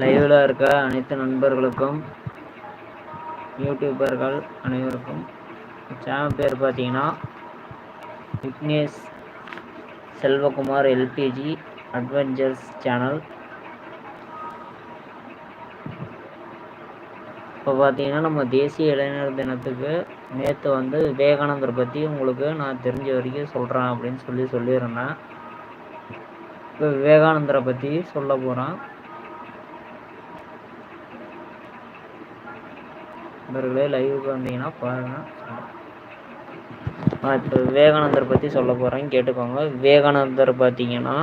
லைவில் இருக்க அனைத்து நண்பர்களுக்கும் யூடியூபர்கள் அனைவருக்கும் சேனல் பேர் பார்த்தீங்கன்னா Vignesh Selvakumar LPG adventures channel இப்போ பார்த்தீங்கன்னா நம்ம தேசிய இளைஞர் தினத்துக்கு நேற்று வந்து விவேகானந்தர் பற்றி உங்களுக்கு நான் தெரிஞ்ச வரைக்கும் சொல்கிறேன் அப்படின்னு சொல்லி சொல்லியிருந்தேன். இப்போ விவேகானந்தரை பற்றி சொல்ல போகிறேன் நண்பர்களே லைவுக்கு வந்தீங்கன்னா பாருங்கள் நான் இப்போ விவேகானந்தர் பற்றி சொல்ல போகிறேன் கேட்டுக்கோங்க. விவேகானந்தர் பார்த்தீங்கன்னா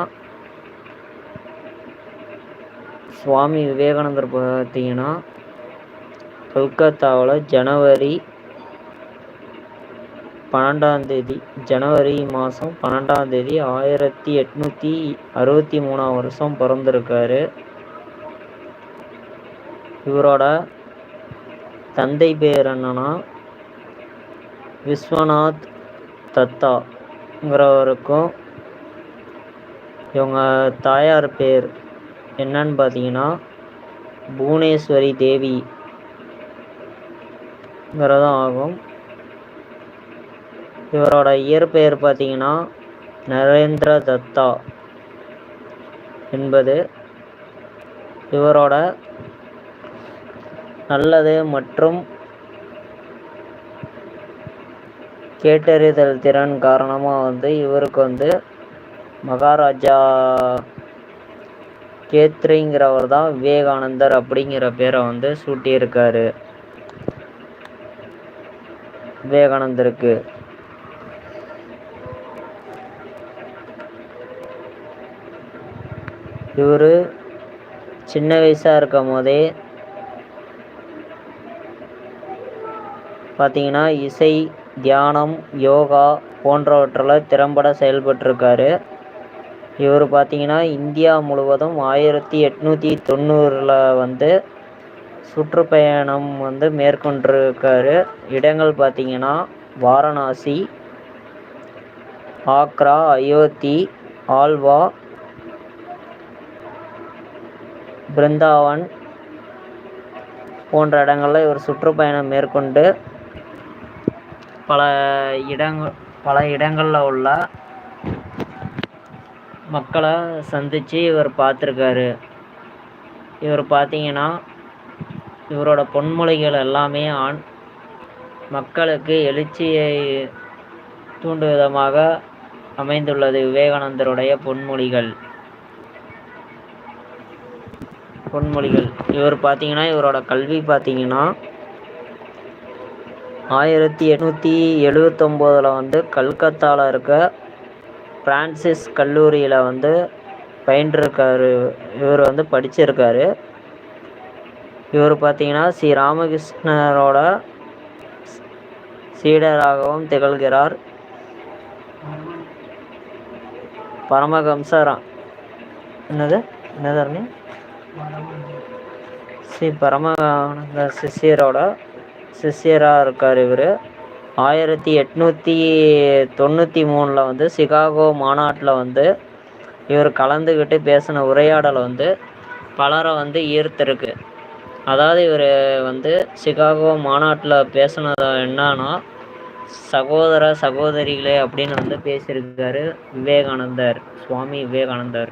சுவாமி விவேகானந்தர் பார்த்தீங்கன்னா கொல்கத்தாவில் ஜனவரி பன்னெண்டாம் தேதி ஜனவரி மாதம் பன்னெண்டாம் தேதி ஆயிரத்தி எட்நூற்றி அறுபத்தி மூணாம் வருஷம் பிறந்திருக்காரு. இவரோட தந்தை பேர் என்னன்னா விஸ்வநாத் தத்தாங்கிறவருக்கும் இவங்க தாயார் பேர் என்னன்னு பார்த்தீங்கன்னா புவனேஸ்வரி தேவிங்கிறதும் ஆகும். இவரோட இயற்பெயர் பார்த்தீங்கன்னா நரேந்திர தத்தா என்பது இவரோட நல்லது மற்றும் கேட்டறிதல் திறன் காரணமாக வந்து இவருக்கு வந்து மகாராஜா கேத்ரிங்கிறவர் தான் விவேகானந்தர் அப்படிங்கிற பேரை வந்து சூட்டியிருக்காரு. விவேகானந்தருக்கு. இவர் சின்ன வயசாக இருக்கும் போதே பார்த்தீங்கன்னா இசை தியானம் யோகா போன்றவற்றில் திறம்பட செயல்பட்டிருக்காரு. இவர் பார்த்தீங்கன்னா இந்தியா முழுவதும் ஆயிரத்தி எட்நூற்றி தொண்ணூறில் வந்து சுற்றுப்பயணம் வந்து மேற்கொண்டிருக்காரு. இடங்கள் பார்த்தீங்கன்னா வாரணாசி ஆக்ரா அயோத்தி ஆல்வா பிருந்தாவன் போன்ற இடங்களில் இவர் சுற்றுப்பயணம் மேற்கொண்டு பல இடங்கள் பல இடங்களில் உள்ள மக்களை சந்தித்து இவர் பார்த்துருக்காரு இவர் பார்த்தீங்கன்னா இவரோட பொன்மொழிகள் எல்லாமே ஆண் மக்களுக்கு எழுச்சியை தூண்டும் விதமாக அமைந்துள்ளது விவேகானந்தருடைய பொன்மொழிகள். பொன்மொழிகள். இவர் பார்த்தீங்கன்னா இவரோட கல்வி பார்த்தீங்கன்னா ஆயிரத்தி எட்நூற்றி எழுவத்தொம்போதில் வந்து கல்கத்தாவில் இருக்க ஃப்ரான்சிஸ் கல்லூரியில் வந்து பயின்றிருக்காரு. இவர் வந்து படிச்சிருக்காரு. இவர் பார்த்தீங்கன்னா ஸ்ரீ ராமகிருஷ்ணரோட சீடராகவும் திகழ்கிறார். பரமகம்சரா என்னது? என்னது ஸ்ரீ பரமானந்த சிஷ்யரோட சிஷ்யராக இருக்கார் இவர். ஆயிரத்தி எட்நூற்றி தொண்ணூற்றி மூணில் வந்து சிகாகோ மாநாட்டில் வந்து இவர் கலந்துக்கிட்டு பேசின உரையாடல் வந்து பலரை வந்து ஈர்த்திருக்கு. அதாவது இவர் வந்து சிகாகோ மாநாட்டில் பேசினது என்னன்னா சகோதர சகோதரிகளே அப்படின்னு வந்து பேசியிருக்காரு விவேகானந்தர் சுவாமி விவேகானந்தர்.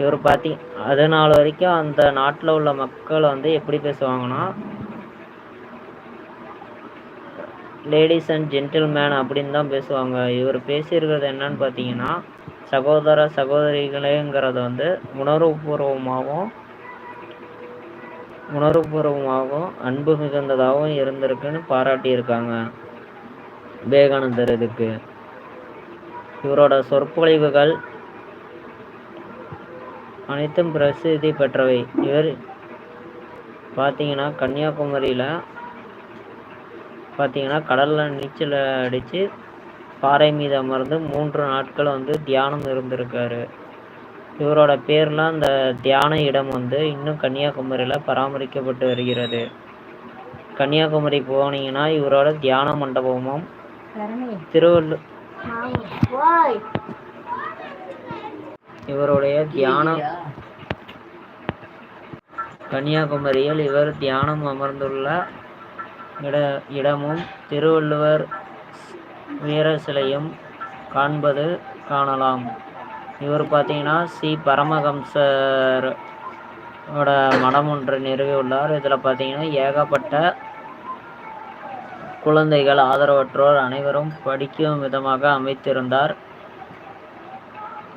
இவர் பார்த்தி அது நாள் வரைக்கும் அந்த நாட்டில் உள்ள மக்கள் வந்து எப்படி பேசுவாங்கன்னா லேடிஸ் அண்ட் ஜென்டில்மேன் அப்படின்னு தான் பேசுவாங்க. இவர் பேசியிருக்கிறது என்னன்னு பார்த்தீங்கன்னா சகோதர சகோதரிகளேங்கிறது வந்து உணர்வுபூர்வமாகவும் உணர்வுபூர்வமாகவும் அன்பு மிகுந்ததாகவும் இருந்திருக்குன்னு பாராட்டியிருக்காங்க. விவேகானந்தர் இதுக்கு. இவரோட சொற்பொழிவுகள் அனைத்தும் பிரசித்தி பெற்றவை. இவர் பார்த்தீங்கன்னா கன்னியாகுமரியில் பார்த்தீங்கன்னா கடலில் நீச்சல் அடித்து பாறை மீது அமர்ந்து மூன்று நாட்கள் வந்து தியானம் இருந்திருக்காரு. இவரோட பேர்லாம் அந்த தியான இடம் வந்து இன்னும் கன்னியாகுமரியில் பராமரிக்கப்பட்டு வருகிறது. கன்னியாகுமரி போனீங்கன்னா இவரோட தியான மண்டபமும் திருவள்ளு இவருடைய தியானம் கன்னியாகுமரியில் இவர் தியானம் அமர்ந்துள்ள இட இடமும் திருவள்ளுவர் வீர சிலையும் காண்பது காணலாம். இவர் பார்த்தீங்கன்னா சி. பரமஹம்சர் ஓட மடம் ஒன்று நிறுவியுள்ளார் இதில் பார்த்தீங்கன்னா ஏகப்பட்ட குழந்தைகள் ஆதரவற்றோர் அனைவரும் படிக்கும் விதமாக அமைத்திருந்தார்.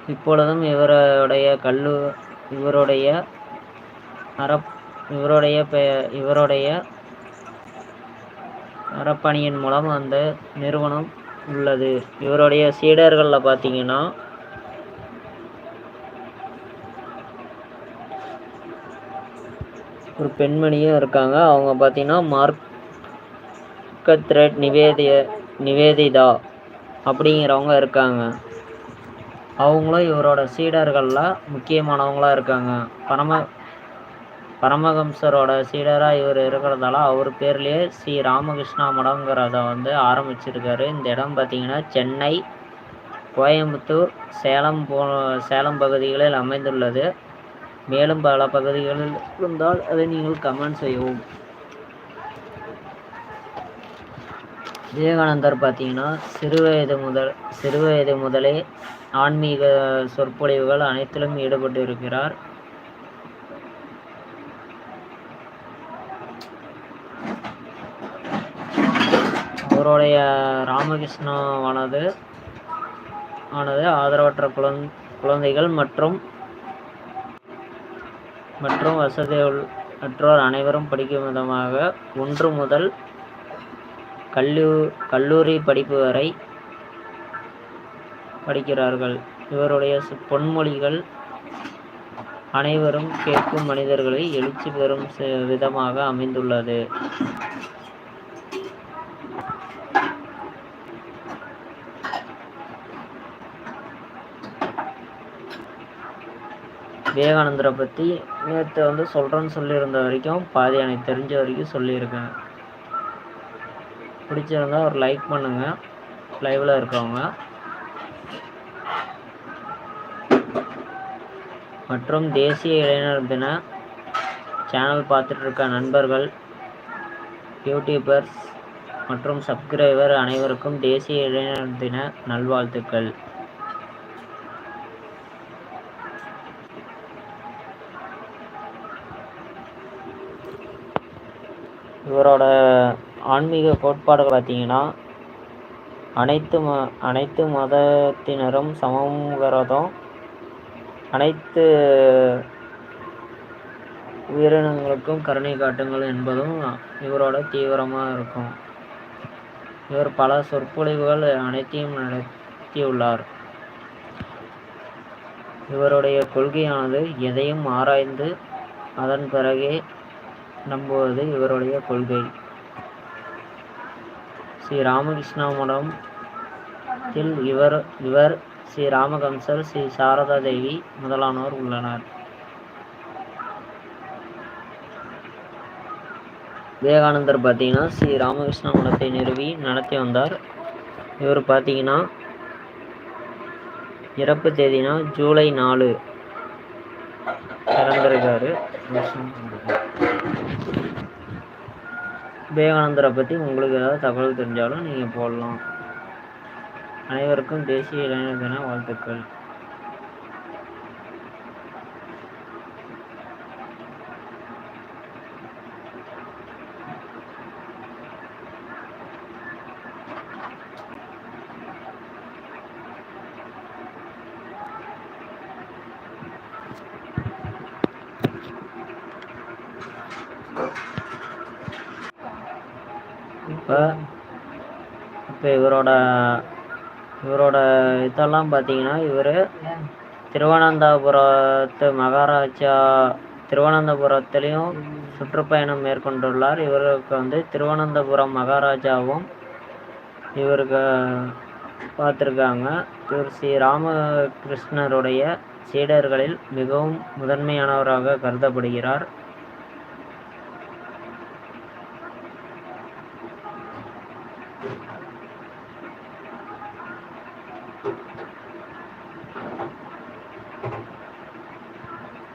இப்பொழுதும் இவருடைய கல்லு இவருடைய அறப் இவருடைய பெ இவருடைய அறப்பணியின் மூலம் அந்த நிறுவனம் உள்ளது. இவருடைய சீடர்களில் பார்த்தீங்கன்னா ஒரு பெண்மணியும் இருக்காங்க. அவங்க பார்த்தீங்கன்னா மார்க்கத்ரெட் நிவேதிய நிவேதிதா அப்படிங்கிறவங்க இருக்காங்க. அவங்களும் இவரோட சீடர்களில் முக்கியமானவங்களாக இருக்காங்க. பரம பரமஹம்சரோட சீடராக இவர் இருக்கிறதால அவர் பேர்லேயே ஸ்ரீ ராமகிருஷ்ணா மடங்கிறத வந்து ஆரம்பிச்சிருக்காரு. இந்த இடம் பார்த்திங்கன்னா சென்னை கோயம்புத்தூர் சேலம் போ சேலம் பகுதிகளில் அமைந்துள்ளது. மேலும் பல பகுதிகளில் இருந்தால் அதை நீங்கள் கமெண்ட் செய்யவும். விவேகானந்தர் பார்த்தீங்கன்னா சிறுவயது முதல் சிறுவயது முதலே ஆன்மீக சொற்பொழிவுகள் அனைத்திலும் ஈடுபட்டு இருக்கிறார் அவருடைய ராமகிருஷ்ணாவானது ஆனது ஆதரவற்ற குழந் குழந்தைகள் மற்றும் மற்றும் வசதி மற்றோர் அனைவரும் படிக்கும் விதமாக ஒன்று முதல் கல்லூ கல்லூரி படிப்பு வரை படிக்கிறார்கள். இவருடைய பொன்மொழிகள் அனைவரும் கேட்கும் மனிதர்களை எழுச்சி பெறும் விதமாக அமைந்துள்ளது. விவேகானந்தரை பற்றி நேற்று வந்து சொல்கிறேன்னு சொல்லியிருந்த வரைக்கும் பாதி எனக்கு தெரிஞ்ச வரைக்கும் சொல்லியிருக்கேன். பிடிச்சிருந்தா ஒரு லைக் பண்ணுங்கள் லைவில் இருக்கவங்க. மற்றும் தேசிய இளைஞர் தின சேனல் பார்த்துட்ருக்க நண்பர்கள் யூடியூபர்ஸ் மற்றும் சப்ஸ்கிரைபர் அனைவருக்கும் தேசிய இளைஞர் தின நல்வாழ்த்துக்கள். இவரோட ஆன்மீக கோட்பாடுகள் பார்த்தீங்கன்னா அனைத்து ம அனைத்து மதத்தினரும் சமங்கிறதும் அனைத்து உயிரினங்களுக்கும் கருணை காட்டுங்கள் என்பதும் இவரோட தீவிரமாக இருக்கும். இவர் பல சொற்பொழிவுகள் அனைத்தையும் நடத்தியுள்ளார். இவருடைய கொள்கையானது எதையும் ஆராய்ந்து அதன் பிறகே நம்புவது இவருடைய கொள்கை. ஸ்ரீ ராமகிருஷ்ணா மடத்தில் இவர் இவர் ஸ்ரீ ராமகம்சர் ஸ்ரீ சாரதா தேவி முதலானோர் உள்ளனர். விவேகானந்தர் பார்த்தீங்கன்னா ஸ்ரீ ராமகிருஷ்ண மடத்தை நிறுவி நடத்தி வந்தார். இவர் பார்த்தீங்கன்னா இறப்பு தேதினா ஜூலை நாலு. பிறந்திருக்காரு. விவேகானந்தரை பற்றி உங்களுக்கு ஏதாவது தகவல் தெரிஞ்சாலும் நீங்கள் போடலாம். அனைவருக்கும் தேசிய இளைஞர் தின வாழ்த்துக்கள். இப்போ இப்போ இவரோட இவரோட இதெல்லாம் பார்த்தீங்கன்னா இவர் திருவனந்தபுரத்து மகாராஜா திருவனந்தபுரத்துலேயும் சுற்றுப்பயணம் மேற்கொண்டுள்ளார். இவருக்கு வந்து திருவனந்தபுரம் மகாராஜாவும் இவருக்கு பார்த்துருக்காங்க. இவர் ஸ்ரீ ராமகிருஷ்ணருடைய சீடர்களில் மிகவும் முதன்மையானவராக கருதப்படுகிறார்.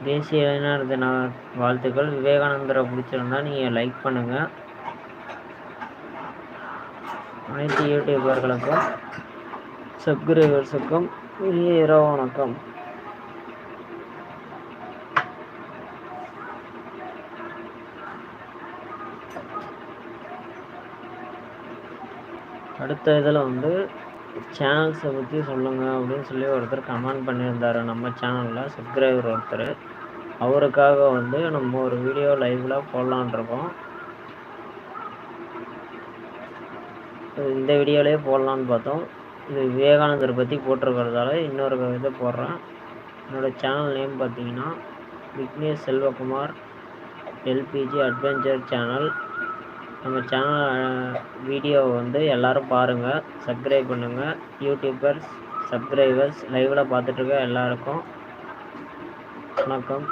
தேசிய இளைஞர் தின வாழ்த்துக்கள். விவேகானந்தரை பிடிச்சிருந்தா நீங்கள் லைக் பண்ணுங்கள் அனைத்து யூடியூபர்களுக்கும் சப்ஸ்கிரைபர்ஸுக்கும் இனிய இரவு வணக்கம். அடுத்த இதில் வந்து சேனல்ஸை பற்றி சொல்லுங்கள் அப்படின்னு சொல்லி ஒருத்தர் கமெண்ட் பண்ணியிருந்தார் நம்ம சேனலில் சப்ஸ்கிரைபர் ஒருத்தர். அவருக்காக வந்து நம்ம ஒரு வீடியோ லைவில் போடலான் இருக்கோம் இந்த வீடியோலேயே போடலான்னு பார்த்தோம். இது விவேகானந்தர் பற்றி போட்டிருக்கிறதால இன்னொரு இதை போடுறேன். என்னோடய சேனல் நேம் பார்த்தீங்கன்னா Vignesh Selvakumar LPG adventure channel நம்ம சேனல் வீடியோ வந்து எல்லோரும் பாருங்கள் சப்ஸ்கிரைப் பண்ணுங்கள் யூடியூபர்ஸ் சப்ஸ்கிரைபர்ஸ் லைவில் பார்த்துட்ருக்க எல்லாருக்கும் வணக்கம்.